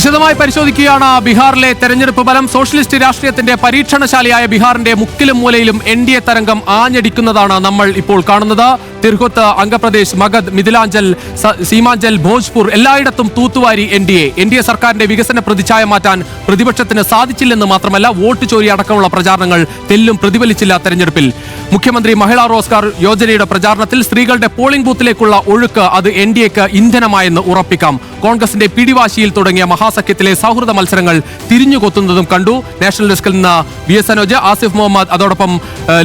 വിശദമായി പരിശോധിക്കുകയാണ് ബീഹാറിലെ തെരഞ്ഞെടുപ്പ് ഫലം. സോഷ്യലിസ്റ്റ് രാഷ്ട്രീയത്തിന്റെ പരീക്ഷണശാലയായ ബീഹാറിന്റെ മുക്കിലും മൂലയിലും എൻ തരംഗം ആഞ്ഞടിക്കുന്നതാണ് നമ്മൾ ഇപ്പോൾ കാണുന്നത്. തിർഹുത്ത് അംഗപ്രദേശ് മഗധ് മിഥിലാഞ്ചൽ സീമാഞ്ചൽ ഭോജ്പൂർ എല്ലായിടത്തും തൂത്തുവാരി N D A. N D A സർക്കാരിന്റെ വികസന പ്രതിച്ഛായ മാറ്റാൻ പ്രതിപക്ഷത്തിന് സാധിച്ചില്ലെന്ന് മാത്രമല്ല വോട്ട് ചോരി അടക്കമുള്ള പ്രചാരണങ്ങൾ തെല്ലും പ്രതിഫലിച്ചില്ല തെരഞ്ഞെടുപ്പിൽ. മുഖ്യമന്ത്രി മഹിളാ റോസ്ഗാർ യോജനയുടെ പ്രചാരണത്തിൽ സ്ത്രീകളുടെ പോളിംഗ് ബൂത്തിലേക്കുള്ള ഒഴുക്ക് അത് എൻ ഡി എക്ക് ഇന്ധനമായെന്ന് ഉറപ്പിക്കാം. കോൺഗ്രസിന്റെ പിടിവാശിയിൽ തുടങ്ങിയ മഹാസഖ്യത്തിലെ സൗഹൃദ മത്സരങ്ങൾ തിരിഞ്ഞുകൊത്തുന്നതും കണ്ടു. നാഷണൽ ഡെസ്കിൽ നിന്ന് വി എസ് സനോജ് ആസിഫ് മുഹമ്മദ് അതോടൊപ്പം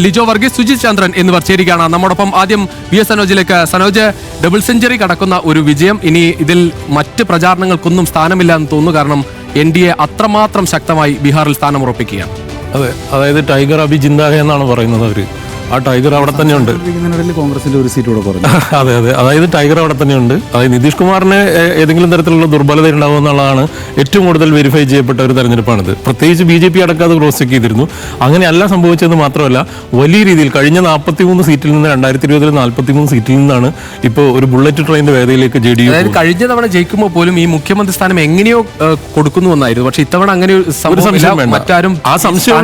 ലിജോ വർഗീസ് സുജിത് ചന്ദ്രൻ എന്നിവർ ചേരുകയാണ്. നമ്മോടൊപ്പം ആദ്യം വി എസ് സനോജിലേക്ക്. സനോജ് ഡബിൾ സെഞ്ചുറി കടക്കുന്ന ഒരു വിജയം. ഇനി ഇതിൽ മറ്റ് പ്രചാരണങ്ങൾക്കൊന്നും സ്ഥാനമില്ല എന്ന് തോന്നുന്നു. കാരണം എൻ ഡി എ അത്രമാത്രം ശക്തമായി ബീഹാറിൽ സ്ഥാനം ഉറപ്പിക്കുകയാണ് അതെ അതായത് ടൈഗർ അഭി ജിന്ദാഹെ എന്നാണ് പറയുന്നത് അവർ. ആ ടൈഗർ അവിടെ തന്നെയുണ്ട് കോൺഗ്രസിന്റെ ഒരു സീറ്റ് കൂടെ കുറഞ്ഞു. അതെ അതെ. അതായത് ടൈഗർ അവിടെ തന്നെയുണ്ട് അതായത് നിതീഷ് കുമാറിന് ഏതെങ്കിലും തരത്തിലുള്ള ദുർബലത ഉണ്ടാവും എന്നുള്ളതാണ് ഏറ്റവും കൂടുതൽ വെരിഫൈ ചെയ്യപ്പെട്ട ഒരു തെരഞ്ഞെടുപ്പാണിത്. പ്രത്യേകിച്ച് ബി ജെ പി അടക്കം അത് ക്രോസ് ചെക്ക് ചെയ്തിരുന്നു. അങ്ങനെയല്ല സംഭവിച്ചത് മാത്രമല്ല വലിയ രീതിയിൽ കഴിഞ്ഞ നാൽപ്പത്തി മൂന്ന് സീറ്റിൽ നിന്ന് രണ്ടായിരത്തി ഇരുപതിൽ നാൽപ്പത്തി മൂന്ന് സീറ്റിൽ നിന്നാണ് ഇപ്പോൾ ഒരു ബുള്ളറ്റ് ട്രെയിനിന്റെ വേദയിലേക്ക് ജെ ഡി യു അതായത് കഴിഞ്ഞ തവണ ജയിക്കുമ്പോൾ പോലും ഈ മുഖ്യമന്ത്രി സ്ഥാനം എങ്ങനെയോ കൊടുക്കുന്നു എന്നായിരുന്നു പക്ഷെ ഇത്തവണ അങ്ങനെ ഒരു സംശയം വേണ്ട. മറ്റാരും ആ സംശയം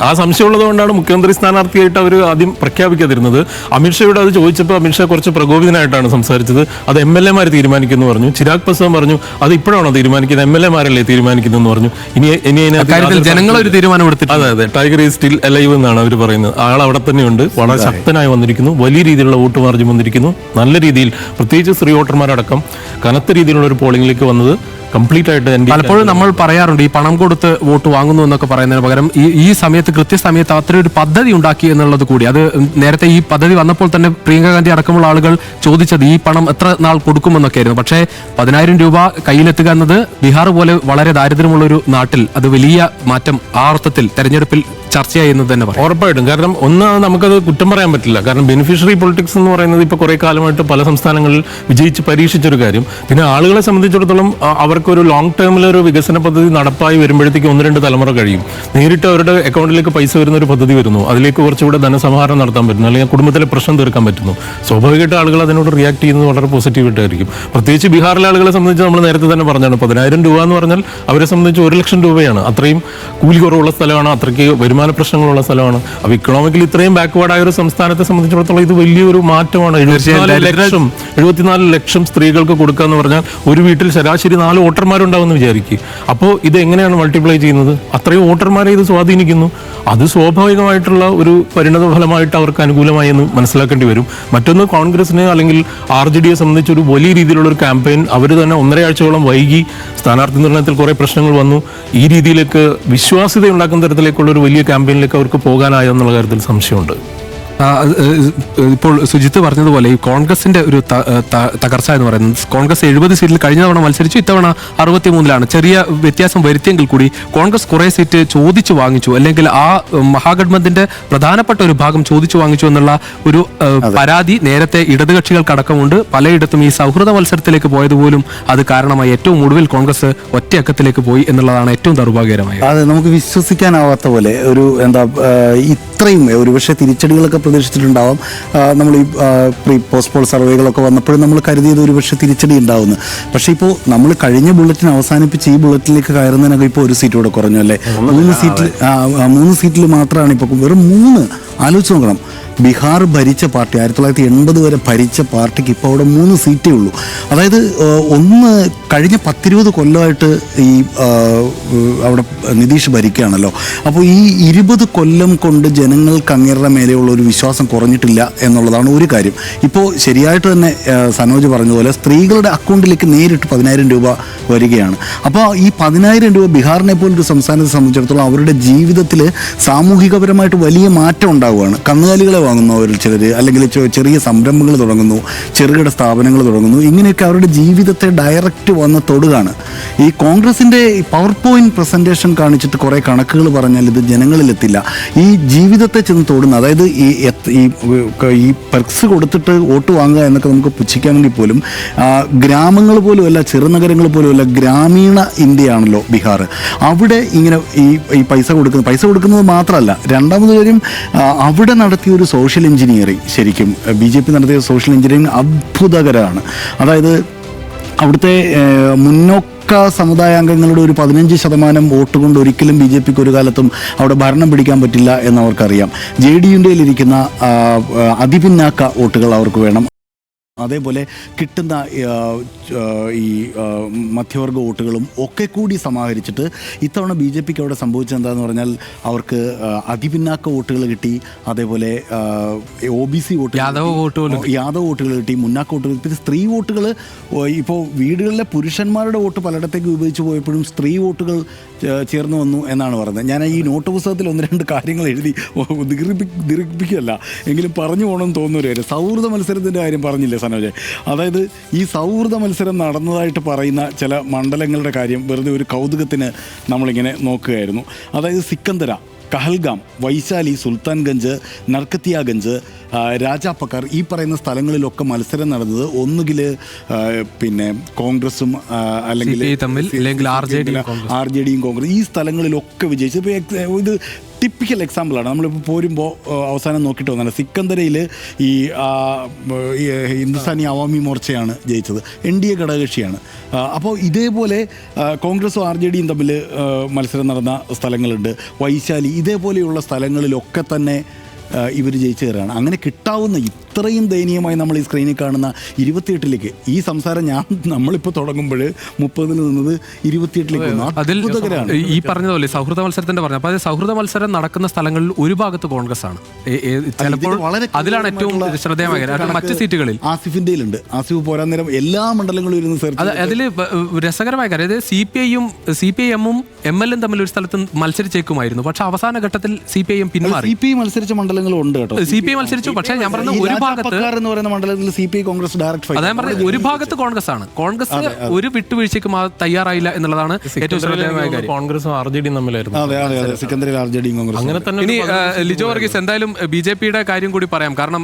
ആ സംശയം കൊണ്ടാണ് മുഖ്യമന്ത്രി സ്ഥാനാർത്ഥിയായിട്ട് അവർ ആദ്യം പ്രഖ്യാപിക്കാതിരുന്നത്? അമിത്ഷായോട് അത് ചോദിച്ചപ്പോൾ അമിത്ഷാ കുറച്ച് പ്രകോപിതനായിട്ടാണ് സംസാരിച്ചത്. അത് എം എൽ എമാർ തീരുമാനിക്കുന്നു പറഞ്ഞു. ചിരാഗ് പസ്വാൻ പറഞ്ഞു അത് ഇപ്പോഴാണോ തീരുമാനിക്കുന്നത്? എം എൽ എമാരല്ലേ തീരുമാനിക്കുന്നു പറഞ്ഞു. ഇനി ഇനി ജനങ്ങളൊരു ജനങ്ങൾ ഒരു തീരുമാനം എടുത്തിട്ട് അതെ അതെ. ടൈഗർ ഈസ് സ്റ്റിൽ അലൈവ് എന്നാണ് അവർ പറയുന്നത്. ആൾ അവിടെ തന്നെയുണ്ട്. വളരെ ശക്തനായി വന്നിരിക്കുന്നു. വലിയ രീതിയിലുള്ള വോട്ട് മാർജിൻ വന്നിരിക്കുന്നു. നല്ല രീതിയിൽ പ്രത്യേകിച്ച് സ്ത്രീ വോട്ടർമാരടക്കം കനത്ത രീതിയിലുള്ള ഒരു പോളിംഗിലേക്ക് വന്നത് കംപ്ലീറ്റ് ആയിട്ട് പലപ്പോഴും നമ്മൾ പറയാറുണ്ട് ഈ പണം കൊടുത്ത് വോട്ട് വാങ്ങുന്നു എന്നൊക്കെ പറയുന്നതിന് പകരം ഈ ഈ സമയത്ത് കൃത്യസമയത്ത് അത്ര ഒരു പദ്ധതി ഉണ്ടാക്കി എന്നുള്ളത് കൂടി. അത് നേരത്തെ ഈ പദ്ധതി വന്നപ്പോൾ തന്നെ പ്രിയങ്ക ഗാന്ധി അടക്കമുള്ള ആളുകൾ ചോദിച്ചത് ഈ പണം എത്ര നാൾ കൊടുക്കുമെന്നൊക്കെ ആയിരുന്നു പക്ഷേ പതിനായിരം രൂപ കയ്യിലെത്തുക എന്നത് ബീഹാർ പോലെ വളരെ ദാരിദ്ര്യമുള്ള ഒരു നാട്ടിൽ അത് വലിയ മാറ്റം ആ അർത്ഥത്തിൽ തെരഞ്ഞെടുപ്പിൽ ചർച്ചയായി എന്ന് തന്നെ പറയാം. ഉറപ്പായിട്ടും. കാരണം ഒന്ന് നമുക്കത് കുറ്റം പറയാൻ പറ്റില്ല. കാരണം ബെനിഫിഷ്യറി പൊളിറ്റിക്സ് എന്ന് പറയുന്നത് ഇപ്പോൾ കുറേ കാലമായിട്ട് പല സംസ്ഥാനങ്ങളിൽ വിജയിച്ച് പരീക്ഷിച്ചൊരു കാര്യം. പിന്നെ ആളുകളെ സംബന്ധിച്ചിടത്തോളം അവർക്കൊരു ലോങ് ടേമിൽ ഒരു വികസന പദ്ധതി നടപ്പായി വരുമ്പോഴത്തേക്ക് ഒന്ന് രണ്ട് തലമുറ കഴിയും. നേരിട്ട് അവരുടെ അക്കൗണ്ടിലേക്ക് പൈസ വരുന്ന ഒരു പദ്ധതി വരുന്നു. അതിലേക്ക് കുറച്ചുകൂടെ ധനസമാഹരണം നടത്താൻ പറ്റുന്നു. അല്ലെങ്കിൽ കുടുംബത്തിലെ പ്രശ്നം തീർക്കാൻ പറ്റുന്നു. സ്വാഭാവികമായിട്ട് ആളുകൾ അതിനോട് റിയാക്ട് ചെയ്യുന്നത് വളരെ പോസിറ്റീവായിട്ടായിരിക്കും പ്രത്യേകിച്ച് ബീഹാറിലെ ആളുകളെ സംബന്ധിച്ച് നമ്മൾ നേരത്തെ തന്നെ പറഞ്ഞാണ്. പതിനായിരം രൂപ എന്ന് പറഞ്ഞാൽ അവരെ സംബന്ധിച്ച് ഒരു ലക്ഷം രൂപയാണ്. അത്രയും കൂലി കുറവുള്ള സ്ഥലമാണ്. അത്രയ്ക്ക് വരുമാന പ്രശ്നങ്ങളുള്ള സ്ഥലമാണ്. അപ്പോൾ ഇക്കണോമിക്കലി ഇത്രയും ബാക്ക്വേർഡായ ഒരു സംസ്ഥാനത്തെ സംബന്ധിച്ചിടത്തോളം ഇത് വലിയൊരു മാറ്റമാണ്. എഴുപത്തിനാല് ലക്ഷം എഴുപത്തിനാല് ലക്ഷം സ്ത്രീകൾക്ക് കൊടുക്കുക എന്ന് പറഞ്ഞാൽ ഒരു വീട്ടിൽ ശരാശരി നാല് വോട്ടർമാരുണ്ടാവുമെന്ന് വിചാരിക്കും. അപ്പോൾ ഇത് എങ്ങനെയാണ് മൾട്ടിപ്ലൈ ചെയ്യുന്നത്? അത്രയും വോട്ടർമാരെ ഇത് സ്വാധീനിക്കുന്നു. അത് സ്വാഭാവികമായിട്ടുള്ള ഒരു പരിണത ഫലമായിട്ട് അവർക്ക് അനുകൂലമായി എന്ന് മനസ്സിലാക്കേണ്ടി വരും. മറ്റൊന്ന് കോൺഗ്രസിന് അല്ലെങ്കിൽ ആർ ജെ ഡിയെ സംബന്ധിച്ച് ഒരു വലിയ രീതിയിലുള്ള ഒരു ക്യാമ്പയിൻ അവർ തന്നെ ഒന്നരയാഴ്ചയോളം വൈകി സ്ഥാനാർത്ഥി നിർണയത്തിൽ കുറേ പ്രശ്നങ്ങൾ വന്നു. ഈ രീതിയിലേക്ക് വിശ്വാസ്യത ഉണ്ടാക്കുന്ന തരത്തിലേക്കുള്ള ഒരു വലിയ ക്യാമ്പയിനിലേക്ക് അവർക്ക് പോകാനായോ എന്നുള്ള കാര്യത്തിൽ സംശയമുണ്ട്. ഇപ്പോൾ സുജിത്ത് പറഞ്ഞതുപോലെ ഈ കോൺഗ്രസിന്റെ ഒരു തകർച്ച എന്ന് പറയുന്നത് കോൺഗ്രസ് എഴുപത് സീറ്റിൽ കഴിഞ്ഞ തവണ മത്സരിച്ചു ഇത്തവണ അറുപത്തിമൂന്നിലാണ്. ചെറിയ വ്യത്യാസം വരുത്തിയെങ്കിൽ കൂടി കോൺഗ്രസ് കുറെ സീറ്റ് ചോദിച്ചു വാങ്ങിച്ചു. അല്ലെങ്കിൽ ആ മഹാഗഡ്ബന്ധിന്റെ പ്രധാനപ്പെട്ട ഒരു ഭാഗം ചോദിച്ചു വാങ്ങിച്ചു എന്നുള്ള ഒരു പരാതി നേരത്തെ ഇടതുകക്ഷികൾക്കടക്കമുണ്ട്. പലയിടത്തും ഈ സൗഹൃദ മത്സരത്തിലേക്ക് പോയതുപോലും അത് കാരണമായി. ഏറ്റവും ഒടുവിൽ കോൺഗ്രസ് ഒറ്റയക്കത്തിലേക്ക് പോയി എന്നുള്ളതാണ് ഏറ്റവും ദൗർഭാഗ്യകരമായത് അതെ നമുക്ക് വിശ്വസിക്കാനാവാത്ത പോലെ ഒരു എന്താ ഇത്രയും ഒരുപക്ഷെ തിരിച്ചടികളൊക്കെ പ്രതീക്ഷിച്ചിട്ടുണ്ടാവാം. നമ്മൾ ഈ പ്രീ പോസ്റ്റ് പോൾ സർവേകളൊക്കെ വന്നപ്പോഴും നമ്മൾ കരുതിയത് ഒരുപക്ഷെ തിരിച്ചടി ഉണ്ടാവുന്നു പക്ഷേ ഇപ്പോൾ നമ്മൾ കഴിഞ്ഞ ബുള്ളറ്റിന് അവസാനിപ്പിച്ച് ഈ ബുള്ളറ്റിലേക്ക് കയറുന്നതിനൊക്കെ ഇപ്പോൾ ഒരു സീറ്റ് കൂടെ കുറഞ്ഞു അല്ലേ? മൂന്ന് സീറ്റിൽ മൂന്ന് സീറ്റിൽ മാത്രമാണ് ഇപ്പോൾ വെറും മൂന്ന് ആലോചിച്ച് നോക്കണം. ബീഹാർ ഭരിച്ച പാർട്ടി ആയിരത്തി തൊള്ളായിരത്തി എൺപത് വരെ ഭരിച്ച പാർട്ടിക്ക് ഇപ്പോൾ അവിടെ മൂന്ന് സീറ്റേ ഉള്ളൂ. അതായത് ഒന്ന് കഴിഞ്ഞ പത്തിരുപത് കൊല്ലമായിട്ട് ഈ അവിടെ നിതീഷ് ഭരിക്കുകയാണല്ലോ. അപ്പോൾ ഈ ഇരുപത് കൊല്ലം കൊണ്ട് ജനങ്ങൾക്ക് അങ്ങേരുടെ മേലെയുള്ള ഒരു വിശ്വാസം കുറഞ്ഞിട്ടില്ല എന്നുള്ളതാണ് ഒരു കാര്യം. ഇപ്പോൾ ശരിയായിട്ട് തന്നെ സനോജ് പറഞ്ഞതുപോലെ സ്ത്രീകളുടെ അക്കൗണ്ടിലേക്ക് നേരിട്ട് പതിനായിരം രൂപ വരികയാണ്. അപ്പോൾ ഈ പതിനായിരം രൂപ ബീഹാറിനെ പോലൊരു സംസ്ഥാനത്തെ സംബന്ധിച്ചിടത്തോളം അവരുടെ ജീവിതത്തിൽ സാമൂഹികപരമായിട്ട് വലിയ മാറ്റം ഉണ്ടാവുകയാണ്. കന്നുകാലികളെ വാങ്ങുന്നവരിൽ ചിലർ അല്ലെങ്കിൽ ചെറിയ സംരംഭങ്ങൾ തുടങ്ങുന്നു ചെറുകിട സ്ഥാപനങ്ങൾ തുടങ്ങുന്നു. ഇങ്ങനെയൊക്കെ അവരുടെ ജീവിതത്തെ ഡയറക്റ്റ് വന്ന് തൊടുകാണ്. ഈ കോൺഗ്രസിന്റെ പവർ പോയിന്റ് പ്രസന്റേഷൻ കാണിച്ചിട്ട് കുറേ കണക്കുകൾ പറഞ്ഞാൽ ഇത് ജനങ്ങളിലെത്തില്ല. ഈ ജീവിതത്തെ ചെന്ന് തൊടുന്ന അതായത് ഈ ഈ പെർക്സ് കൊടുത്തിട്ട് വോട്ട് വാങ്ങുക എന്നൊക്കെ നമുക്ക് പുച്ഛിക്കാമെങ്കിൽ പോലും ഗ്രാമങ്ങൾ പോലും അല്ല ചെറുനഗരങ്ങൾ പോലും അല്ല ഗ്രാമീണ ഇന്ത്യയാണല്ലോ ബീഹാർ. അവിടെ ഇങ്ങനെ ഈ പൈസ കൊടുക്കുന്നത് പൈസ കൊടുക്കുന്നത് മാത്രമല്ല രണ്ടാമത് കാര്യം അവിടെ നടത്തിയ ഒരു സോഷ്യൽ എഞ്ചിനീയറിംഗ് ശരിക്കും ബി ജെ പി നടത്തിയ സോഷ്യൽ എഞ്ചിനീയറിംഗ് അത്ഭുതകരമാണ്. അതായത് അവിടുത്തെ മുന്നോക്ക സമുദായാംഗങ്ങളുടെ ഒരു പതിനഞ്ച് ശതമാനം വോട്ട് കൊണ്ട് ഒരിക്കലും ബി ജെ പിക്ക് ഒരു കാലത്തും അവിടെ ഭരണം പിടിക്കാൻ പറ്റില്ല എന്ന് എന്നവർക്കറിയാം ജെ ഡി യുന്റെയിലിരിക്കുന്ന അതിപിന്നാക്ക വോട്ടുകൾ അവർക്ക് വേണം. അതേപോലെ കിട്ടുന്ന ഈ മധ്യവർഗ വോട്ടുകളും ഒക്കെ കൂടി സമാഹരിച്ചിട്ട് ഇത്തവണ ബി ജെ പിക്ക് അവിടെ സംഭവിച്ചത് എന്താണെന്ന് പറഞ്ഞാൽ അവർക്ക് അതിപിന്നാക്ക വോട്ടുകൾ കിട്ടി അതേപോലെ O B C vote Yadava വോട്ടുകൾ യാദവ് വോട്ടുകൾ കിട്ടി മുന്നാക്ക വോട്ടുകൾ പിന്നെ സ്ത്രീ വോട്ടുകൾ ഇപ്പോൾ വീടുകളിലെ പുരുഷന്മാരുടെ വോട്ട് പലയിടത്തേക്ക് ഉപയോഗിച്ച് പോയപ്പോഴും സ്ത്രീ വോട്ടുകൾ ചേർന്ന് വന്നു എന്നാണ് പറയുന്നത്. ഞാൻ ഈ നോട്ട് പുസ്തകത്തിൽ ഒന്ന് രണ്ട് കാര്യങ്ങൾ എഴുതി ദീർഘിപ്പി ദീർഘിപ്പിക്കുകയല്ല എങ്കിലും പറഞ്ഞു പോകണമെന്ന് കാര്യം. സൗഹൃദ മത്സരത്തിന്റെ കാര്യം പറഞ്ഞില്ലേ സനോജ്? അതായത് ഈ സൗഹൃദ മത്സരം നടന്നതായിട്ട് പറയുന്ന ചില മണ്ഡലങ്ങളുടെ കാര്യം വെറുതെ ഒരു കൗതുകത്തിന് നമ്മളിങ്ങനെ നോക്കുകയായിരുന്നു അതായത് സിക്കന്ദര കഹൽഗാം വൈശാലി സുൽത്താൻഗഞ്ച് നർക്കത്തിയാഗഞ്ച് രാജാപ്പക്കാർ ഈ പറയുന്ന സ്ഥലങ്ങളിലൊക്കെ മത്സരം നടന്നത് ഒന്നുകിൽ പിന്നെ കോൺഗ്രസും അല്ലെങ്കിൽ. ആർ ജെ ഡിയും കോൺഗ്രസ് ഈ സ്ഥലങ്ങളിലൊക്കെ വിജയിച്ചു ഇപ്പോൾ ഇത് ടിപ്പിക്കൽ എക്സാമ്പിളാണ് നമ്മളിപ്പോൾ പോരുമ്പോൾ അവസാനം നോക്കിയിട്ട് വന്നത് സിക്കന്ദരയിൽ ഈ ഹിന്ദുസ്ഥാനി അവാമി മോർച്ചയാണ് ജയിച്ചത്. എൻ ഡി എ ഘടകകക്ഷിയാണ്. അപ്പോൾ ഇതേപോലെ കോൺഗ്രസും ആർ ജെ ഡിയും തമ്മിൽ മത്സരം നടന്ന സ്ഥലങ്ങളുണ്ട്. വൈശാലി ഇതേപോലെയുള്ള സ്ഥലങ്ങളിലൊക്കെ തന്നെ ഇവർ ജയിച്ചു കയറുകയാണ്. അങ്ങനെ കിട്ടാവുന്ന ഇത്രയും ദയനീയമായി നമ്മൾ ഈ സ്ക്രീനിൽ കാണുന്ന ഇരുപത്തിയെട്ടിലേക്ക് ഈ സംസാരം ഞാൻ നമ്മളിപ്പോൾ തുടങ്ങുമ്പോൾ മുപ്പതിൽ നിന്നത് ഇരുപത്തിയെട്ടിലേക്ക് അതിൽ ഈ പറഞ്ഞതുപോലെ സൗഹൃദ മത്സരത്തിന്റെ പറഞ്ഞു അപ്പോൾ അത് സൗഹൃദ മത്സരം നടക്കുന്ന സ്ഥലങ്ങളിൽ ഒരു ഭാഗത്ത് കോൺഗ്രസ് ആണ്. ചിലപ്പോൾ അതിലാണ് ഏറ്റവും ശ്രദ്ധേയമായ മറ്റ് സീറ്റുകളിൽ. ആസിഫിന്റെയിലുണ്ട് ആസിഫ് പോരാൻ നേരം എല്ലാ മണ്ഡലങ്ങളും ഇരുന്ന് അതിൽ രസകരമായ കാര്യം. അതായത് സി പി ഐയും സി പി ഐ എമ്മും എം എൽ എം തമ്മിൽ ഒരു സ്ഥലത്ത് മത്സരിച്ചേക്കുമായിരുന്നു. പക്ഷെ അവസാന ഘട്ടത്തിൽ സി പി ഐ എം പിന്മാറി. സി പി ഐ മത്സരിച്ച മണ്ഡലങ്ങളും ഉണ്ട് കേട്ടോ. സി പി ഐ മത്സരിച്ചു. പക്ഷേ ഞാൻ പറഞ്ഞു ഒരു ഭാഗത്ത് എന്ന് പറയുന്ന മണ്ഡലത്തിൽ C P I Congress direct fight അതായത് പറഞ്ഞത് ഒരു ഭാഗത്ത് കോൺഗ്രസ് ആണ് കോൺഗ്രസ് ഒരു വിട്ടുവീഴ്ചയ്ക്കും തയ്യാറായില്ല എന്നുള്ളതാണ് ഏറ്റവും ശ്രദ്ധേയമായ കാര്യം. കോൺഗ്രസും ആർ ജെ ഡിയും തമ്മിലായിരുന്നു. അതെ അതെ അതെ. സിക്കന്ദരിൽ ആർ ജെ ഡിയും കോൺഗ്രസ് അങ്ങനെ തന്നെ ഇനി ലിജോ വർഗീസ് എന്തായാലും ബി ജെ പിയുടെ കാര്യം കൂടി പറയാം. കാരണം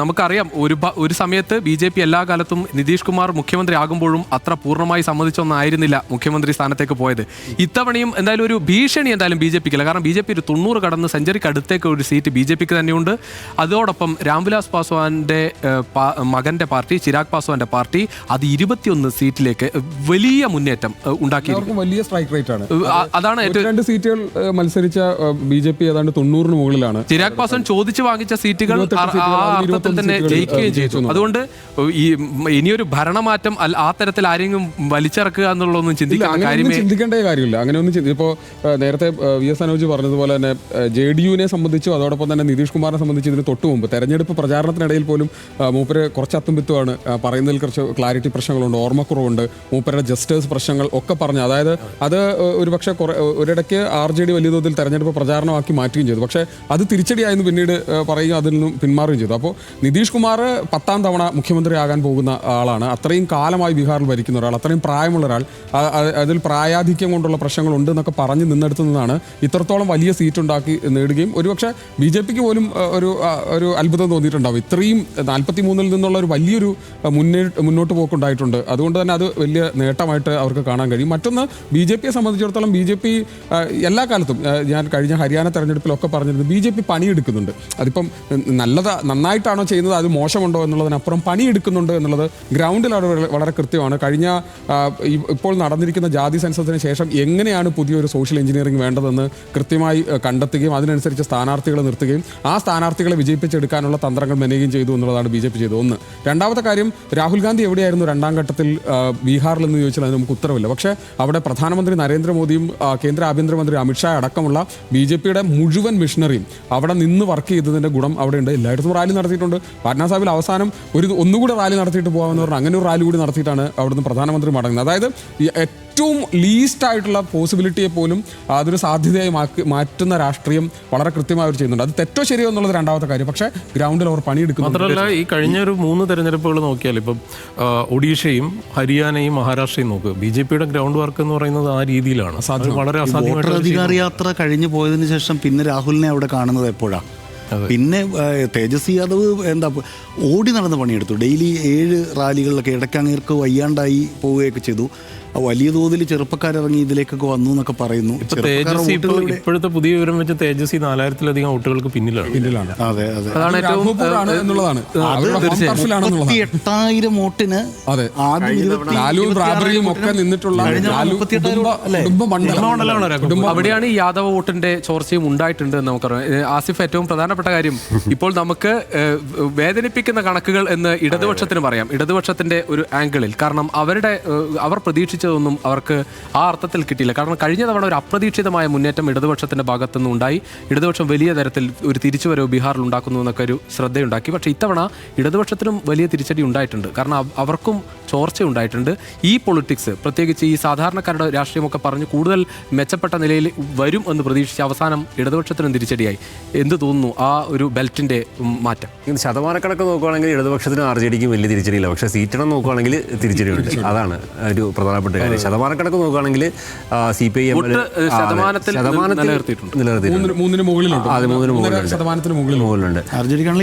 നമുക്കറിയാം ഒരു ഒരു സമയത്ത് ബി ജെ പി എല്ലാ കാലത്തും നിതീഷ് കുമാർ മുഖ്യമന്ത്രി ആകുമ്പോഴും അത്ര പൂർണമായി സമ്മതിച്ചൊന്നായിരുന്നില്ല മുഖ്യമന്ത്രി സ്ഥാനത്തേക്ക് പോയത്. ഇത്തവണയും എന്തായാലും ഒരു ഭീഷണി എന്തായാലും ബി ജെ പിക്കില്ല. കാരണം ബി ജെ പി ഒരു തൊണ്ണൂറ് കടന്ന് സെഞ്ചുറിക്ക് അടുത്തേക്ക് ഒരു സീറ്റ് ബി ജെ പിക്ക് തന്നെയുണ്ട്. അതോടൊപ്പം രാംവിലാസ് പാസ്വാന്റെ മകന്റെ പാർട്ടി ചിരാഗ് പാസ്വാന്റെ പാർട്ടി അത് ഇരുപത്തിയൊന്ന് സീറ്റിലേക്ക് വലിയ മുന്നേറ്റം ഉണ്ടാക്കി വലിയ സ്ട്രൈക്ക് റേറ്റ് ആണ്. അതാണ് ഏറ്റവും രണ്ട് സീറ്റുകൾ മത്സരിച്ച ബി ജെ പി ഏതാണ്ട് തൊണ്ണൂറിന് മുകളിലാണ്. ചിരാഗ് പാസ്വാൻ ചോദിച്ചു വാങ്ങിച്ച സീറ്റുകൾ അർത്ഥത്തിൽ തന്നെ ജയിക്കുകയും ചെയ്തു. അതുകൊണ്ട് ഈ ഇനിയൊരു ഭരണമാറ്റം ആ തരത്തിൽ ആരെങ്കിലും വലിച്ചിറക്കുക എന്നുള്ളതൊന്നും ചിന്തിക്കേണ്ട കാര്യമേ ചിന്തിക്കേണ്ട കാര്യമില്ല. അങ്ങനെ ഒന്നും ഇപ്പോൾ നേരത്തെ വി എസ് അനോജ് പറഞ്ഞതുപോലെ തന്നെ ജെ ഡി യുവിനെ സംബന്ധിച്ചും അതോടൊപ്പം തന്നെ നിതീഷ് കുമാറിനെ സംബന്ധിച്ച് ഇതിന് തൊട്ട് മുമ്പ് തെരഞ്ഞെടുപ്പ് പ്രചാരണത്തിനിടയിൽ പോലും മൂപ്പര് കുറച്ച് അത്തുംബിത്തുമാണ് പറയുന്നതിൽ കുറച്ച് ക്ലാരിറ്റി പ്രശ്നങ്ങളുണ്ട് ഓർമ്മക്കുറവുണ്ട്. മൂപ്പരുടെ ജസ്റ്റേഴ്സ് പ്രശ്നങ്ങൾ ഒക്കെ പറഞ്ഞു. അതായത് അത് ഒരു പക്ഷേ കുറെ ഒരിടയ്ക്ക് ആർ ജെ ഡി വലിയ തോതിൽ തെരഞ്ഞെടുപ്പ് പ്രചാരണമാക്കി മാറ്റുകയും ചെയ്തു. പക്ഷേ അത് തിരിച്ചടിയായെന്ന് പിന്നീട് പറയുകയും അതിൽ നിന്നും പിന്മാറുകയും ചെയ്തു. അപ്പോൾ നിതീഷ് കുമാർ പത്താം തവണ മുഖ്യമന്ത്രിയാകാൻ പോകുന്ന ആളാണ്. അത്രയും കാലമായി ബീഹാറിൽ ഭരിക്കുന്ന ഒരാൾ അത്രയും പ്രായമുള്ള ഒരാൾ അതിൽ പ്രായാധിക്യം കൊണ്ടുള്ള പ്രശ്നങ്ങളുണ്ട് എന്നൊക്കെ പറഞ്ഞ് നിന്നെടുത്ത് നിന്നാണ് ഇത്രത്തോളം വലിയ സീറ്റ് ഉണ്ടാക്കി നേടുകയും. ഒരുപക്ഷെ ബി ജെ പിക്ക് പോലും ഒരു ഒരു അത്ഭുതം തോന്നിയിട്ടുണ്ടാവും ഇത്രയും നാൽപ്പത്തി മൂന്നിൽ നിന്നുള്ള ഒരു വലിയൊരു മുന്നേ മുന്നോട്ട് പോക്കുണ്ടായിട്ടുണ്ട്. അതുകൊണ്ട് തന്നെ അത് വലിയ നേട്ടമായിട്ട് അവർക്ക് കാണാൻ കഴിയും. മറ്റൊന്ന് ബി ജെ പിയെ സംബന്ധിച്ചിടത്തോളം ബി ജെ പി എല്ലാ കാലത്തും ഞാൻ കഴിഞ്ഞ ഹരിയാന തെരഞ്ഞെടുപ്പിലൊക്കെ പറഞ്ഞിരുന്നു ബി ജെ പി പണിയെടുക്കുന്നുണ്ട്. അതിപ്പം നല്ലത് നന്നായിട്ടാണോ ചെയ്യുന്നത് അത് മോശമുണ്ടോ എന്നുള്ളതിനപ്പുറം പണിയെടുക്കുന്നുണ്ട് എന്നുള്ളത് ഗ്രൗണ്ടിൽ അവിടെ വളരെ- കൃത്യമാണ്. കഴിഞ്ഞ ഇപ്പോൾ നടന്നിരിക്കുന്ന ജാതി സെൻസസിന് ശേഷം എങ്ങനെയാണ് പുതിയൊരു സോഷ്യൽ എഞ്ചിനീയറിംഗ് വേണ്ടതെന്ന് കൃത്യമായി കണ്ടെത്തുകയും അതിനനുസരിച്ച് സ്ഥാനാർത്ഥികളെ നിർത്തുകയും ആ സ്ഥാനാർത്ഥികളെ വിജയിപ്പിച്ചെടുക്കാനുള്ള തന്ത്രങ്ങൾ മെനയുകയും ചെയ്തു എന്നുള്ളതാണ് ബി ജെ പി ചെയ്തത്. ഒന്ന്. രണ്ടാമത്തെ കാര്യം രാഹുൽ ഗാന്ധി എവിടെയായിരുന്നു രണ്ടാം ഘട്ടത്തിൽ ബീഹാറിൽ എന്ന് ചോദിച്ചാൽ അതിന് നമുക്ക് ഉത്തരവില്ല. പക്ഷേ അവിടെ പ്രധാനമന്ത്രി നരേന്ദ്രമോദിയും കേന്ദ്ര ആഭ്യന്തരമന്ത്രി അമിത്ഷാ അടക്കമുള്ള ബി ജെ പിയുടെ മുഴുവൻ മിഷണറിയും അവിടെ നിന്ന് വർക്ക് ചെയ്തതിന്റെ ഗുണം അവിടെ ഉണ്ട്. എല്ലായിടത്തും റാലി നടത്തിയിട്ടുണ്ട്. പാട്ന സാഹിബിൽ അവസാനം ഒരു ഒന്നുകൂടെ റാലി നടത്തിയിട്ട് പോകാമെന്ന് പറഞ്ഞാൽ അങ്ങനെ ഒരു റാലി കൂടി നടത്തിയിട്ടാണ് അവിടുന്ന് പ്രധാനമന്ത്രി മടങ്ങുന്നത് അതായത് ഏറ്റവും ലീസ്റ്റ് ആയിട്ടുള്ള പോസിബിലിറ്റിയെ പോലും അതൊരു സാധ്യതയായി മാക്കി മാറ്റുന്ന രാഷ്ട്രീയം വളരെ കൃത്യമായി അവർ ചെയ്യുന്നുണ്ട്. അത് തെറ്റോ ശരിയോ എന്നുള്ളത് രണ്ടാമത്തെ കാര്യം. പക്ഷേ ഗ്രൗണ്ടിൽ അവർ പണിയെടുക്കുന്നു. മാത്രമല്ല ഈ കഴിഞ്ഞ ഒരു മൂന്ന് തെരഞ്ഞെടുപ്പുകൾ നോക്കിയാൽ ഇപ്പം ഒഡീഷയും ഹരിയാനയും മഹാരാഷ്ട്രയും നോക്കുക ബി ജെ പിയുടെ ഗ്രൗണ്ട് വർക്ക് എന്ന് പറയുന്നത് ആ രീതിയിലാണ്. വളരെ അധികാര യാത്ര കഴിഞ്ഞു പോയതിന് ശേഷം പിന്നെ രാഹുലിനെ അവിടെ കാണുന്നത് എപ്പോഴാണ് പിന്നെ തേജസ്വി യാദവ് എന്താ ഓടി നടന്ന് പണിയെടുത്തു. ഡെയിലി ഏഴ് റാലികളിലൊക്കെ ഇടയ്ക്ക് അങ്ങേർക്ക് വയ്യാണ്ടായി പോവുകയൊക്കെ ചെയ്തു. വലിയ തോതിൽ ചെറുപ്പക്കാരിറങ്ങി ഇതിലേക്കൊക്കെ വന്നു എന്നൊക്കെ പറയുന്നു. ഇപ്പൊ തേജസ്വി ഇപ്പോൾ ഇപ്പോഴത്തെ പുതിയ വിവരം വെച്ച് തേജസ്വി നാലായിരത്തിലധികം വോട്ടുകൾക്ക് പിന്നിലാണ്. പിന്നിലാണ്. അതെ അതെ. അതാണ് ഏറ്റവും രാഘവപൂറാണ് എന്നുള്ളതാണ്. അവരുടെ ഹോം ടർഫിലാണെന്നുള്ളതാണ്. എട്ടായിരം വോട്ടിന് അതെ. ആദ്യം ഇരുപത്തി- ലാലുവും ഇരുപത്തിയാറായിരം ഒക്കെ നിന്നിട്ടുള്ള ലാലു കുടുംബ? മണ്ഡലം. അവിടെയാണ് ഈ യാദവ വോട്ടിന്റെ ചോർച്ചയും ഉണ്ടായിട്ടുണ്ട് എന്ന് നമുക്കറിയാം ഏഹ് ആസിഫ് ഏറ്റവും പ്രധാനപ്പെട്ട കാര്യം ഇപ്പോൾ നമുക്ക് ഏഹ്, വേദനിപ്പിക്കുന്ന കണക്കുകൾ എന്ന് ഇടതുപക്ഷത്തിന് പറയാം. ഇടതുപക്ഷത്തിന്റെ ഒരു ആംഗിളിൽ. കാരണം അവരുടെ അവർ അവർ പ്രതീക്ഷിച്ചതൊന്നും അവർക്ക് ആ അർത്ഥത്തിൽ കിട്ടിയില്ല. കാരണം കഴിഞ്ഞ തവണ ഒരു അപ്രതീക്ഷിതമായ മുന്നേറ്റം ഇടതുപക്ഷത്തിന്റെ ഭാഗത്തുനിന്ന് ഉണ്ടായി. ഇടതുപക്ഷം വലിയ തരത്തിൽ ഒരു തിരിച്ചുവരവ് ബീഹാറിൽ ഉണ്ടാക്കുന്നു എന്നൊക്കെ ഒരു ശ്രദ്ധയുണ്ടാക്കി. പക്ഷേ ഇത്തവണ ഇടതുപക്ഷത്തിനും വലിയ തിരിച്ചടി ഉണ്ടായിട്ടുണ്ട്. കാരണം അവർക്കും ചോർച്ച ഉണ്ടായിട്ടുണ്ട് ഈ പൊളിറ്റിക്സ് പ്രത്യേകിച്ച് ഈ സാധാരണക്കാരുടെ രാഷ്ട്രീയമൊക്കെ പറഞ്ഞ് കൂടുതൽ മെച്ചപ്പെട്ട നിലയിൽ വരും എന്ന് പ്രതീക്ഷിച്ച് അവസാനം ഇടതുപക്ഷത്തിനും തിരിച്ചടിയായി. എന്ത് തോന്നുന്നു ആ ഒരു ബെൽറ്റിന്റെ മാറ്റം? ശതമാനക്കണക്ക് നോക്കുകയാണെങ്കിൽ ഇടതുപക്ഷത്തിനും ആർ ജെ ഡിക്കും വലിയ തിരിച്ചടിയില്ല. പക്ഷേ സീറ്റണം നോക്കുകയാണെങ്കിൽ തിരിച്ചടിയുണ്ട്. അതാണ് ഒരു പ്രധാനപ്പെട്ട കാര്യം. ശതമാനക്കണക്ക് നോക്കുകയാണെങ്കിൽ സി പി ഐ എം മുകളിലുണ്ട്.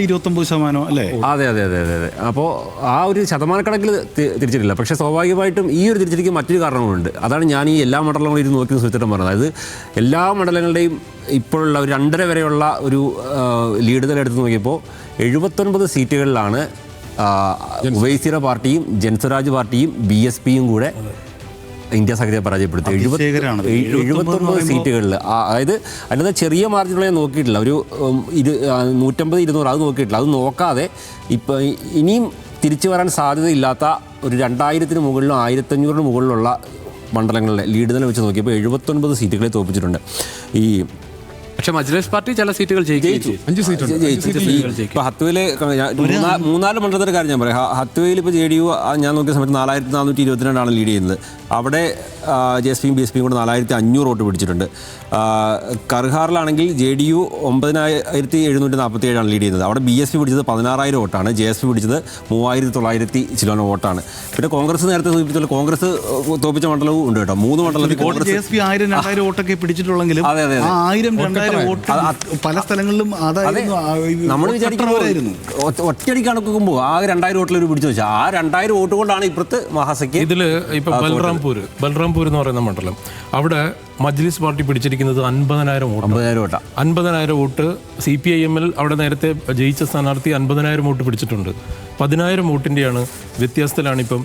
ഇരുപത്തൊമ്പത് ശതമാനം അല്ലേ? അതെ അതെ അതെ അതെ അതെ. അപ്പോൾ ആ ഒരു ശതമാനക്കണക്കിൽ തിരിച്ചിട്ടില്ല. പക്ഷേ സ്വാഭാവികമായിട്ടും ഈ ഒരു തിരിച്ചടിക്ക് മറ്റൊരു കാരണങ്ങളുണ്ട്. അതാണ് ഞാൻ ഈ എല്ലാ മണ്ഡലങ്ങളും ഇത് നോക്കി സുരക്ഷിതം പറഞ്ഞത്. അതായത് എല്ലാ മണ്ഡലങ്ങളുടെയും ഇപ്പോഴുള്ള ഒരു രണ്ടര വരെയുള്ള ഒരു ലീഡ് തന്നെ എടുത്ത് നോക്കിയപ്പോൾ എഴുപത്തൊൻപത് സീറ്റുകളിലാണ് ഉവൈസിറ പാർട്ടിയും ജൻസ്വരാജ് പാർട്ടിയും ബി എസ് പിയും കൂടെ ഇന്ത്യ സഖ്യത്തെ പരാജയപ്പെടുത്തി. എഴുപത്തൊമ്പത് സീറ്റുകളിൽ അതായത് അതിനകത്ത് ചെറിയ മാർജിനുള്ള ഞാൻ നോക്കിയിട്ടില്ല. ഒരു ഇത് നൂറ്റമ്പത് ഇരുന്നൂറ് അത് നോക്കിയിട്ടില്ല. അത് നോക്കാതെ ഇപ്പം ഇനിയും തിരിച്ചു വരാൻ സാധ്യതയില്ലാത്ത ഒരു രണ്ടായിരത്തിന് മുകളിലും ആയിരത്തഞ്ഞൂറിന് മുകളിലുള്ള മണ്ഡലങ്ങളിലെ ലീഡ് തന്നെ വെച്ച് നോക്കിയപ്പോൾ എഴുപത്തൊൻപത് സീറ്റുകളെ തോപ്പിച്ചിട്ടുണ്ട് ഈ പക്ഷേ മജ്ലിസ് പാർട്ടി ചില സീറ്റുകൾ അഞ്ച് ജയിച്ചു ഇപ്പൊ ഹത്വയിൽ മൂന്നാ- മൂന്നാൽ മണ്ഡലത്തിന്റെ കാര്യം ഞാൻ പറയാം. ഹത്തുവയിൽ ഇപ്പൊ ജെ ഡി യു ഞാൻ നോക്കിയ സമയത്ത് നാലായിരത്തി നാനൂറ്റി ഇരുപത്തിരണ്ടാണ് ലീഡ് ചെയ്യുന്നത്. അവിടെ ജെ എസ് പിയും ബി എസ് പിയും കൂടെ നാലായിരത്തി അഞ്ഞൂറ് വോട്ട് പിടിച്ചിട്ടുണ്ട്. കർഹാറിലാണെങ്കിൽ ജെ ഡി യു ഒമ്പതിനായിരത്തി എഴുന്നൂറ്റി നാൽപ്പത്തി ഏഴാണ് ലീഡ് ചെയ്യുന്നത്. അവിടെ ബി എസ് പി പിടിച്ചത് പതിനാറായിരം വോട്ടാണ്. ജെ എസ് പി പിടിച്ചത് മൂവായിരത്തി തൊള്ളായിരത്തി ചിലോന വോട്ടാണ്. പിന്നെ കോൺഗ്രസ് നേരത്തെ സൂചിപ്പിച്ചാൽ കോൺഗ്രസ് തോപ്പിച്ച മണ്ഡലവും ഉണ്ട് കേട്ടോ. മൂന്ന് മണ്ഡലത്തിൽ കോൺഗ്രസ് ആയിരം രണ്ടായിരം വോട്ടൊക്കെ പിടിച്ചിട്ടുള്ളെങ്കിലും അതെ, അതെ. ആയിരം രണ്ടായിരം വോട്ട് പല സ്ഥലങ്ങളിലും നമ്മൾ ഒറ്റയടിക്ക് കണക്കുമ്പോൾ ആ രണ്ടായിരം വോട്ടിൽ ഒരു പിടിച്ചു വെച്ചാൽ ആ രണ്ടായിരം വോട്ട് കൊണ്ടാണ് ഇപ്പുറത്ത് മഹാസഖ്യ ഇതിൽ ഇപ്പൊ ബൽറാംപൂർ ബൽറാംപൂർ എന്ന് പറയുന്ന മണ്ഡലം. അവിടെ മജ്ലിസ് പാർട്ടി പിടിച്ചിരിക്കുന്നത് അൻപതിനായിരം വോട്ട് അമ്പതിനായിരം വോട്ടാ. അൻപതിനായിരം വോട്ട് സി പി ഐ എമ്മിൽ അവിടെ നേരത്തെ ജയിച്ച സ്ഥാനാർത്ഥി അൻപതിനായിരം വോട്ട് പിടിച്ചിട്ടുണ്ട്. പതിനായിരം വോട്ടിന്റെയാണ് വ്യത്യാസത്തിലാണ് ഇപ്പം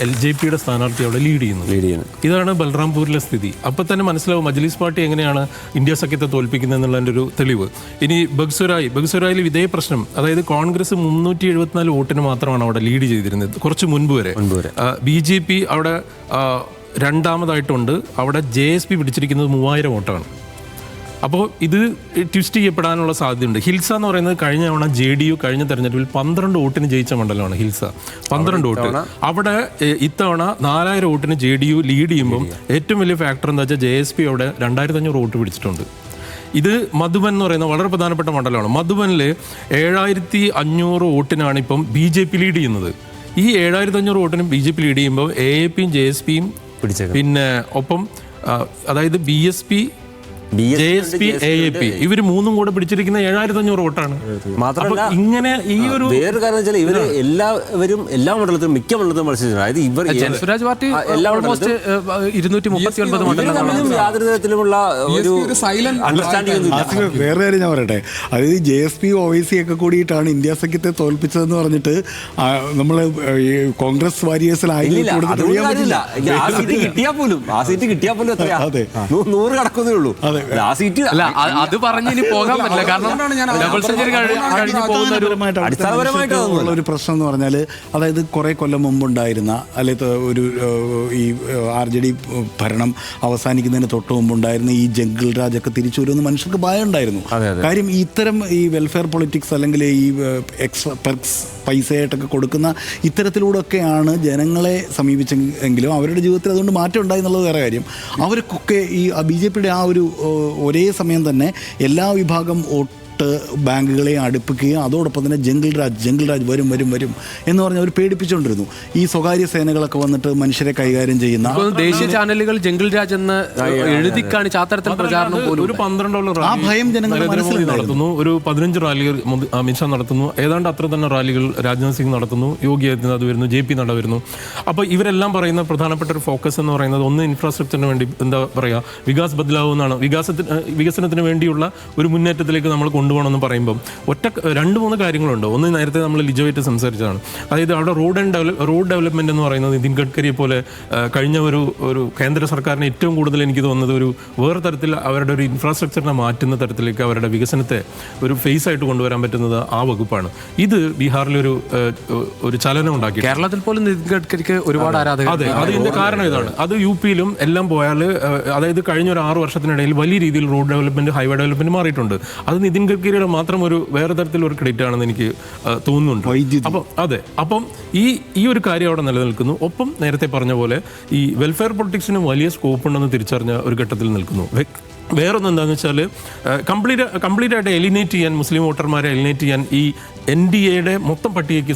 എൽ ജെ പിയുടെ സ്ഥാനാർത്ഥി അവിടെ ലീഡ് ചെയ്യുന്നത്. ലീഡ് ചെയ്യുന്നത്. ഇതാണ് ബൽറാംപൂരിലെ സ്ഥിതി. അപ്പം തന്നെ മനസ്സിലാവും മജ്ലിസ് പാർട്ടി എങ്ങനെയാണ് ഇന്ത്യ സഖ്യത്തെ തോൽപ്പിക്കുന്നത് എന്നുള്ളതിന്റെ ഒരു തെളിവ്. ഇനി ബഗ്സുരായി ബഗ്സുരായിൽ ഇതേ പ്രശ്നം. അതായത് കോൺഗ്രസ് മുന്നൂറ്റി എഴുപത്തിനാല് വോട്ടിന് മാത്രമാണ് അവിടെ ലീഡ് ചെയ്തിരുന്നത്. കുറച്ച് മുൻപ് വരെ. ബി ജെ പി അവിടെ രണ്ടാമതായിട്ടുണ്ട്. അവിടെ ജെ എസ് പി പിടിച്ചിരിക്കുന്നത് മൂവായിരം വോട്ടാണ്. അപ്പോൾ ഇത് ട്വിസ്റ്റ് ചെയ്യപ്പെടാനുള്ള സാധ്യതയുണ്ട്. ഹിൽസ എന്ന് പറയുന്നത് കഴിഞ്ഞ തവണ ജെ ഡി യു കഴിഞ്ഞ തെരഞ്ഞെടുപ്പിൽ പന്ത്രണ്ട് വോട്ടിന് ജയിച്ച മണ്ഡലമാണ് ഹിൽസ. പന്ത്രണ്ട് വോട്ട്. അവിടെ ഇത്തവണ നാലായിരം വോട്ടിന് ജെ ഡി യു ലീഡ് ചെയ്യുമ്പം ഏറ്റവും വലിയ ഫാക്ടർ എന്താ വെച്ചാൽ ജെ എസ് പി അവിടെ രണ്ടായിരത്തി അഞ്ഞൂറ് വോട്ട് പിടിച്ചിട്ടുണ്ട്. ഇത് മധുബൻ എന്ന് പറയുന്ന വളരെ പ്രധാനപ്പെട്ട മണ്ഡലമാണ്. മധുബനിൽ ഏഴായിരത്തി അഞ്ഞൂറ് വോട്ടിനാണ് ഇപ്പം ബി ജെ പി ലീഡ് ചെയ്യുന്നത്. ഈ ഏഴായിരത്തി അഞ്ഞൂറ് വോട്ടിന് ബി ജെ പി ലീഡ് ചെയ്യുമ്പോൾ എ എ പിയും ജെ എസ് പിയും പിടിച്ചേക്കാം. പിന്നെ ഒപ്പം അതായത് B S P J S P A A P. ഇവർ മൂന്നും കൂടെ പിടിച്ചിരിക്കുന്ന ഏഴായിരത്തി അഞ്ഞൂറ് വോട്ടാണ്. മാത്രമല്ല ഇങ്ങനെ ഈ ഒരു വേറൊരു കാരണം വെച്ചാൽ ഇവർ എല്ലാവരും എല്ലാ മണ്ഡലത്തിലും മിക്ക മണ്ഡലത്തിലും മത്സരിച്ചിട്ടുണ്ട്. അതായത് ഇവർ ജനസ്വരാജ് പാർട്ടി എല്ലാ ഓൾമോസ്റ്റ് ഇരുന്നൂറ്റി മുപ്പത്തി ഒൻപത് മണ്ഡലങ്ങളാണ് യാതൊരു തരത്തിലുമുള്ള ഒരു അണ്ടർസ്റ്റാൻഡിംഗ് വേറെ കാര്യം ഞാൻ പറയട്ടെ. അതായത് J S P O C ഒക്കെ കൂടിയിട്ടാണ് ഇന്ത്യ സഖ്യത്തെ തോൽപ്പിച്ചതെന്ന് പറഞ്ഞിട്ട് നമ്മൾ ഈ കോൺഗ്രസ് വാരിയേഴ്സിലായി കൂടുതൽ കിട്ടിയാൽ പോലും ആ സീറ്റ് കിട്ടിയാൽ പോലും അതെ. നൂറ് കടക്കുന്നേ ഉള്ളൂ. ആ സീറ്റ് അല്ല അ- അത് പറഞ്ഞ് ഇനി പോകാൻ പറ്റില്ല. കാരണം അതുകൊണ്ടാണ് ഞാൻ ഡബിൾ സെഞ്ചുറി കഴിഞ്ഞ് കഴിഞ്ഞ് പോകുന്ന ഒരു അടിസ്ഥാനപരമായിട്ട് അവിടുത്തെ അടിസ്ഥാനപരമായിട്ട് ഉള്ള ഒരു പ്രശ്നം എന്ന് പറഞ്ഞാൽ അതായത് കുറേ കൊല്ലം മുമ്പുണ്ടായിരുന്ന അല്ലെങ്കിൽ ഒരു ഏഹ്, ഈ ആർ ജെ ഡി ഭരണം അവസാനിക്കുന്നതിന് തൊട്ട് മുമ്പുണ്ടായിരുന്ന ഈ ജംഗിൾ ഒക്കെ തിരിച്ചു വരുമെന്ന് മനുഷ്യർക്ക് ഭയം ഉണ്ടായിരുന്നു. കാര്യം ഇത്തരം ഈ വെൽഫെയർ പൊളിറ്റിക്സ് അല്ലെങ്കിൽ ഈ എക്സ് പെർക്സ് പൈസയായിട്ടൊക്കെ കൊടുക്കുന്ന ഇത്തരത്തിലൂടെയൊക്കെയാണ് ജനങ്ങളെ സമീപിച്ചെങ്കിലും അവരുടെ ജീവിതത്തിൽ അതുകൊണ്ട് മാറ്റം ഉണ്ടായി എന്നുള്ളത് വേറെ കാര്യം. അവർക്കൊക്കെ ഈ ബി ജെ പിയുടെ ആ ഒരു ഏഹ്, ഒരേ സമയം തന്നെ എല്ലാ വിഭാഗം വോട്ട് ബാങ്കുകളെയും അടുപ്പിക്കുകയും അതോടൊപ്പം തന്നെ ജംഗിൾ രാജ് ജംഗിൾ രാജ് വരും വരും വരും എന്ന് പറഞ്ഞ് അവർ പേടിപ്പിച്ചുകൊണ്ടിരുന്നു. ഈ സ്വകാര്യ സേനകളൊക്കെ വന്നിട്ട് മനുഷ്യരെ കൈകാര്യം ചെയ്യുന്ന ദേശീയ ചാനലുകൾ ജംഗിൾ രാജ് എന്ന് എഴുതി കാണിച്ച് അത്തരത്തിൽ പ്രചാരണം പോലും. ഒരു പന്ത്രണ്ടോളം ആ ഭയം ജനങ്ങൾ. നടത്തുന്നു. ഒരു പതിനഞ്ച് റാലികൾ അമിത്ഷാ നടത്തുന്നു. ഏതാണ്ട് അത്ര തന്നെ റാലികൾ രാജ്നാഥ് സിംഗ് നടത്തുന്നു. യോഗി ആദിത്യനാഥ് വരുന്നു. ജെ പി നഡ വരുന്നു. അപ്പോൾ ഇവരെല്ലാം പറയുന്ന പ്രധാനപ്പെട്ട ഒരു ഫോക്കസ് എന്ന് പറയുന്നത് ഒന്ന് ഇൻഫ്രാസ്ട്രക്ചറിന് വേണ്ടി എന്താ പറയുക വികാസ് ബദലാവ് എന്നാണ്. വികാസത്തിന് വികസനത്തിന് വേണ്ടിയുള്ള ഒരു മുന്നേറ്റത്തിലേക്ക് നമ്മൾ കൊണ്ടുപോകണമെന്ന് പറയുമ്പോൾ ഒറ്റ രണ്ട് മൂന്ന് കാര്യങ്ങളുണ്ട്. ഒന്ന് നേരത്തെ നമ്മൾ ലിജോയായിട്ട് സംസാരിച്ചതാണ്. അതായത് അവിടെ road and develop road development എന്ന് പറയുന്നത് നിതിൻ ഗഡ്കരിയെ പോലെ കഴിഞ്ഞ ഒരു ഒരു കേന്ദ്ര സർക്കാരിന് ഏറ്റവും കൂടുതൽ എനിക്ക് തോന്നുന്നത് ഒരു വേറെ തരത്തിൽ അവരുടെ ഒരു ഇൻഫ്രാസ്ട്രക്ചറിനെ മാറ്റുന്ന തരത്തിലേക്ക് അവരുടെ വികസനത്തെ ഒരു ഫേസ് ആയിട്ട് കൊണ്ടുവരാൻ പറ്റുന്നത് ആ വകുപ്പാണ്. ഇത് ബീഹാറിലൊരു ഒരു ചലനം ഉണ്ടാക്കി കേരളത്തിൽ പോലും നിതിൻ ഗഡ്കരിക്ക് ഒരുപാട് ആരാധകർ അതെ. അതിന്റെ കാരണം ഇതാണ്. അത് യു പിയിലും എല്ലാം പോയാൽ അതായത് കഴിഞ്ഞ ഒരു ആറ് വർഷത്തിനിടയിൽ വലിയ രീതിയിൽ റോഡ് ഡെവലപ്മെന്റ് ഹൈവേ ഡെവലപ്മെന്റ് മാറിയിട്ടുണ്ട്. അത് നിതിൻ ഗഡ്കരിയുടെ മാത്രം ഒരു വേറെ തരത്തിലൊരു ക്രെഡിറ്റ് ആണെന്ന് എനിക്ക് തോന്നുന്നുണ്ട്. അപ്പം അതെ അപ്പം ഈ ഈ ഒരു കാര്യം അവിടെ നിലനിൽക്കുന്നു. ഒപ്പം നേരത്തെ പറഞ്ഞ പോലെ ഈ വെൽഫെയർ പൊളിറ്റിക്സിന് വലിയ സ്കോപ്പ് ഉണ്ടെന്ന് തിരിച്ചറിഞ്ഞ ഒരു ഘട്ടത്തിൽ നിൽക്കുന്നു. വേറൊന്ന് എന്താണെന്ന് വെച്ചാൽ കംപ്ലീറ്റ് കംപ്ലീറ്റ് ആയിട്ട് എലിനേറ്റ് ചെയ്യാൻ മുസ്ലിം വോട്ടർമാരെ എലിനേറ്റ് ചെയ്യാൻ ഈ എൻ ഡി എയുടെ മൊത്തം പട്ടികയ്ക്ക്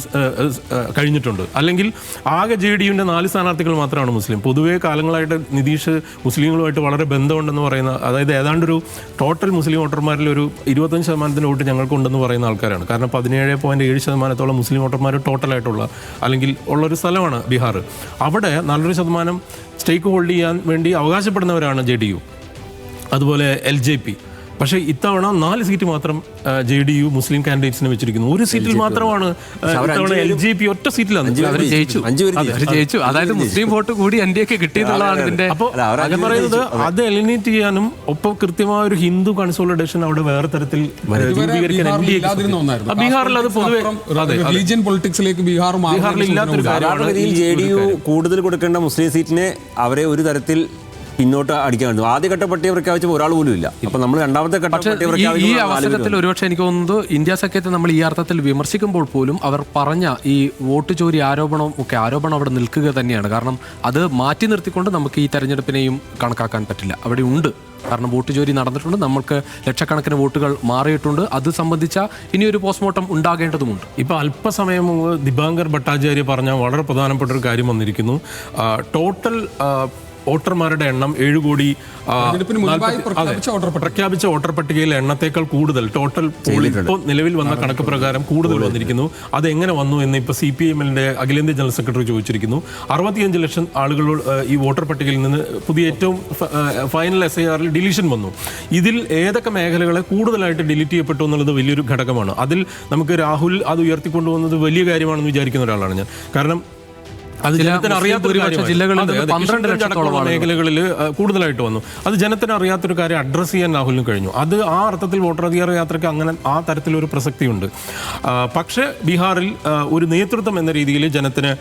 കഴിഞ്ഞിട്ടുണ്ട്. അല്ലെങ്കിൽ ആകെ ജെ ഡി യുവിന്റെ നാല് സ്ഥാനാർത്ഥികൾ മാത്രമാണ് മുസ്ലിം. പൊതുവേ കാലങ്ങളായിട്ട് നിതീഷ് മുസ്ലിങ്ങളുമായിട്ട് വളരെ ബന്ധമുണ്ടെന്ന് പറയുന്ന അതായത് ഏതാണ്ട് ഒരു ടോട്ടൽ മുസ്ലിം വോട്ടർമാരിൽ ഒരു ഇരുപത്തഞ്ച് ശതമാനത്തിന്റെ വോട്ട് ഞങ്ങൾക്കുണ്ടെന്ന് പറയുന്ന ആൾക്കാരാണ്. കാരണം പതിനേഴ് പോയിന്റ് ഏഴ് ശതമാനത്തോളം മുസ്ലിം വോട്ടർമാർ ടോട്ടലായിട്ടുള്ള അല്ലെങ്കിൽ ഉള്ളൊരു സ്ഥലമാണ് ബീഹാർ. അവിടെ നല്ലൊരു ശതമാനം സ്റ്റേക്ക് ഹോൾഡ് ചെയ്യാൻ വേണ്ടി അവകാശപ്പെടുന്നവരാണ് ജെ ഡി യു. അതുപോലെ എൽ ജെ പി പക്ഷേ ഇത്തവണ നാല് സീറ്റ് മാത്രം ജെ ഡി യു മുസ്ലിം കാൻഡിഡേറ്റ്സിനെ വെച്ചിരിക്കുന്നു. ഒരു സീറ്റിൽ മാത്രമാണ് ഇത്തവണ എൽ ജെ പി ഒറ്റ സീറ്റിലാണ് അവർ ജയിച്ചു. അഞ്ച് ജയിച്ചു. അതായത് മുസ്ലിം വോട്ട് കൂടി എൻ ഡി എക്ക് കിട്ടിയെന്നുള്ളതാണ് ഇതിന്റെ അപ്പോൾ പറയുന്നത് അത് എലിമിനേറ്റ് ചെയ്യാനും ഒപ്പം കൃത്യമായ ഒരു ഹിന്ദു കൺസോളിഡേഷൻ അവിടെ വേറെ തരത്തിൽ രൂപീകരിക്കാൻ ബീഹാറിൽ അത് പൊതുവെ. റിലീജിയൻ പൊളിറ്റിക്സിലേക്ക് ബീഹാർ ബീഹാറിൽ ഇല്ലാത്തൊരു കാര്യമാണ് ജെ ഒരു ഡി യു. കൂടുതൽ കൊടുക്കേണ്ട മുസ്ലിം സീറ്റിനെ അവരെ ഒരു തരത്തിൽ പിന്നോട്ട് അടിക്കാൻ പറ്റും. ആദ്യഘട്ട പട്ടിക പ്രഖ്യാപിച്ചപ്പോൾ ഒരാൾ പോലും ഇല്ല. അപ്പൊ നമ്മൾ രണ്ടാമത്തെ ഘട്ട പക്ഷേ പട്ടിക ഈ അവസരത്തിൽ ഒരുപക്ഷെ എനിക്ക് തോന്നുന്നത് ഇന്ത്യ സഖ്യത്തെ നമ്മൾ ഈ അർത്ഥത്തിൽ വിമർശിക്കുമ്പോൾ പോലും അവർ പറഞ്ഞ ഈ വോട്ട് ചോരി ആരോപണം ഒക്കെ ആരോപണം അവിടെ നിൽക്കുക തന്നെയാണ്. കാരണം അത് മാറ്റി നിർത്തിക്കൊണ്ട് നമുക്ക് ഈ തെരഞ്ഞെടുപ്പിനെയും കണക്കാക്കാൻ പറ്റില്ല. അവിടെ ഉണ്ട്. കാരണം വോട്ട് ജോലി നടന്നിട്ടുണ്ട്. നമ്മൾക്ക് ലക്ഷക്കണക്കിന് വോട്ടുകൾ മാറിയിട്ടുണ്ട്. അത് സംബന്ധിച്ച ഇനിയൊരു പോസ്റ്റ്മോർട്ടം ഉണ്ടാകേണ്ടതുമുണ്ട്. ഇപ്പൊ അല്പസമയം മുമ്പ് ദിബാങ്കർ ഭട്ടാചാര്യ പറഞ്ഞ വളരെ പ്രധാനപ്പെട്ട ഒരു കാര്യം വന്നിരിക്കുന്നു. ടോട്ടൽ വോട്ടർമാരുടെ എണ്ണം ഏഴ് കോടി പ്രഖ്യാപിച്ച വോട്ടർ പട്ടിക. പട്ടികയിലെ എണ്ണത്തേക്കാൾ കൂടുതൽ ടോട്ടൽ ഇപ്പോൾ നിലവിൽ വന്ന കണക്ക് പ്രകാരം കൂടുതൽ വന്നിരിക്കുന്നു. അത് എങ്ങനെ വന്നു എന്ന് ഇപ്പൊ സി പി എമ്മിന്റെ അഖിലേന്ത്യാ ജനറൽ സെക്രട്ടറി ചോദിച്ചിരിക്കുന്നു. അറുപത്തിയഞ്ച് ലക്ഷം ആളുകൾ ഈ വോട്ടർ പട്ടികയിൽ നിന്ന് പുതിയ ഏറ്റവും ഫൈനൽ എസ് ഐ ആറിൽ ഡിലീഷൻ വന്നു. ഇതിൽ ഏതൊക്കെ മേഖലകളെ കൂടുതലായിട്ട് ഡിലീറ്റ് ചെയ്യപ്പെട്ടു എന്നുള്ളത് വലിയൊരു ഘടകമാണ്. അതിൽ നമുക്ക് രാഹുൽ അത് ഉയർത്തിക്കൊണ്ടുവന്നത് വലിയ കാര്യമാണെന്ന് വിചാരിക്കുന്ന ഒരാളാണ് ഞാൻ. കാരണം അത് ജനത്തിന് കാര്യമാണ്. ജില്ലകളിൽ പന്ത്രണ്ട് 12 ലക്ഷത്തോളം മേഖലകളിൽ കൂടുതലായിട്ട് വന്നു. അത് ജനത്തിന് അറിയാത്തൊരു കാര്യം അഡ്രസ്സ് ചെയ്യാൻ രാഹുലിന് കഴിഞ്ഞു. അത് ആ അർത്ഥത്തിൽ വോട്ടർ അധികാര യാത്രയ്ക്ക് അങ്ങനെ ആ തരത്തിലൊരു പ്രസക്തിയുണ്ട്. പക്ഷേ ബീഹാറിൽ ഒരു നേതൃത്വം എന്ന രീതിയിൽ ജനത്തിന്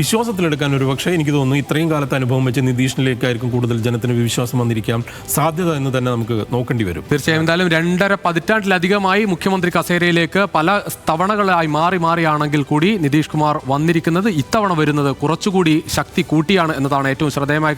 വിശ്വാസത്തിലെടുക്കാൻ ഒരു പക്ഷേ എനിക്ക് തോന്നുന്നു ഇത്രയും കാലത്തെ അനുഭവം വെച്ച് നിതീഷിനിലേക്കായിരിക്കും കൂടുതൽ ജനത്തിന് വിശ്വാസം വന്നിരിക്കാം സാധ്യത എന്ന് തന്നെ നമുക്ക് നോക്കേണ്ടി വരും. തീർച്ചയായും. എന്തായാലും രണ്ടര പതിറ്റാണ്ടിലധികമായി മുഖ്യമന്ത്രി കസേരയിലേക്ക് പല തവണകളായി മാറി മാറിയാണെങ്കിൽ കൂടി നിതീഷ് കുമാർ വന്നിരിക്കുന്നത് ഇത്തവണ വരുന്നത് കുറച്ചുകൂടി ശക്തി കൂട്ടിയാണ് എന്നതാണ് ഏറ്റവും ശ്രദ്ധേയമായ